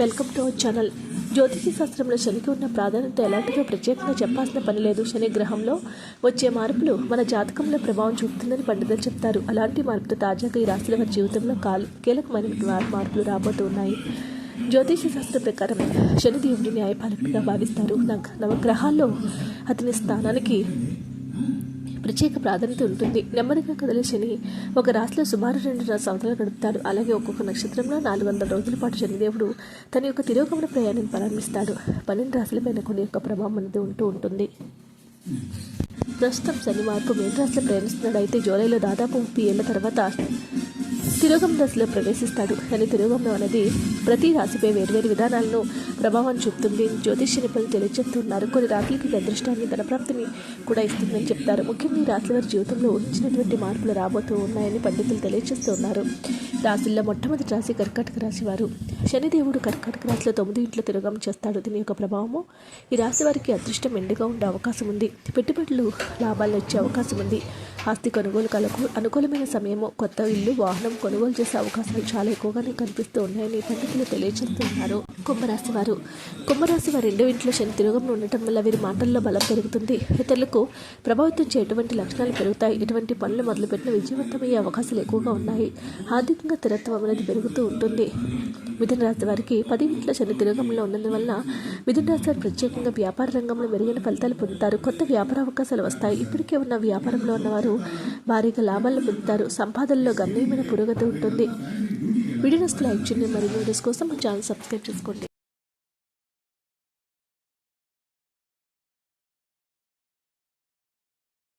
Welcome to our channel. జ్యోతిష శాస్త్రంలో శనికి ఉన్న ప్రాధాన్యత ఎలాంటిదో ప్రత్యేకంగా చెప్పాల్సిన పని లేదు. శని గ్రహంలో వచ్చే మార్పులు మన జాతకంలో ప్రభావం చూపుతుందని పండితులు చెప్తారు. అలాంటి మార్పుతో తాజాగా ఈ రాశుల వారి జీవితంలో కాలు కీలకమైన మార్పులు రాబోతున్నాయి. జ్యోతిష శాస్త్రం ప్రకారం శనిదేవుడిని న్యాయపాలకుడిగా భావిస్తారు. నవగ్రహాల్లో అతని స్థానానికి ప్రత్యేక ప్రాధాన్యత ఉంటుంది. నెమ్మదిగా కదిలే శని ఒక రాశిలో సుమారు రెండున్నర సంవత్సరాలు గడుపుతాడు. అలాగే ఒక్కొక్క నక్షత్రంలో నాలుగు వందల రోజుల పాటు శనిదేవుడు తన యొక్క తిరోగమన ప్రయాణం ప్రారంభిస్తాడు. పన్నెండు రాశులపైన కొన్ని యొక్క ప్రభావం అనేది ఉంటూ ఉంటుంది. ప్రస్తుతం శని మార్పు మేన్ రాశిలో ప్రయాణిస్తున్నాడు. అయితే జూలైలో దాదాపు ముప్పై ఏళ్ళ తర్వాత తిరోగం దశలో ప్రవేశిస్తాడు. అని తిరోగంలో అనేది ప్రతి రాశిపై వేర్వేరు విధానాలను ప్రభావం చూపుతుంది. జ్యోతిష నిపుణులు తెలియజేస్తున్నారు. కొన్ని రాశులకి అదృష్టాన్ని ధనప్రాప్తిని కూడా ఇస్తుందని చెప్తారు. ముఖ్యంగా రాశుల వారి జీవితంలో ఊహించినటువంటి మార్పులు రాబోతూ ఉన్నాయని పండితులు తెలియజేస్తున్నారు. రాశుల్లో మొట్టమొదటి రాశి కర్కాటక రాశి వారు. శనిదేవుడు కర్కాటక రాశిలో తొమ్మిది ఇంట్లో తిరగం చేస్తాడు. దీని యొక్క ప్రభావము ఈ రాశి వారికి అదృష్టం ఎండుగా ఉండే అవకాశం ఉంది. పెట్టుబడులు లాభాలు వచ్చే అవకాశం ఉంది. ఆస్తి కొనుగోలు కలకు అనుకూలమైన సమయము కొత్త ఇల్లు వాహనం కొనుగోలు చేసే అవకాశాలు చాలా ఎక్కువగానే కనిపిస్తూ ఉన్నాయని పండితులు తెలియజేస్తున్నారు కుంభరాశి వారు. కుంభరాశి వారి రెండో ఇంట్లో శని తిరుగంలో ఉండటం వల్ల వీరి మాటల్లో బలం పెరుగుతుంది. ఇతరులకు ప్రభావితం చేయటువంటి లక్షణాలు పెరుగుతాయి ఇటువంటి పనులు మొదలుపెట్టిన విజయవంతమయ్యే అవకాశాలు ఎక్కువగా ఉన్నాయి. ఆర్థికంగా స్థిరత్వం అనేది పెరుగుతూ ఉంటుంది. మిథున రాశి వారికి పది ఇంట్లో శని తిరోగంలో ఉన్నందువలన మిథున రాశి వారు ప్రత్యేకంగా వ్యాపార రంగంలో మెరుగైన ఫలితాలు పొందుతారు. కొత్త వ్యాపార అవకాశాలు వస్తాయి. ఇప్పటికే ఉన్న వ్యాపారంలో ఉన్నవారు భారీగా లాభాలు పొందుతారు. సంపాదనలో గణనీయమైన పురోగతి ఉంటుంది. వీడియోస్ లైక్ చేయండి. మరియు వీడియోస్ కోసం మా ఛానల్ సబ్స్క్రైబ్ చేసుకోండి.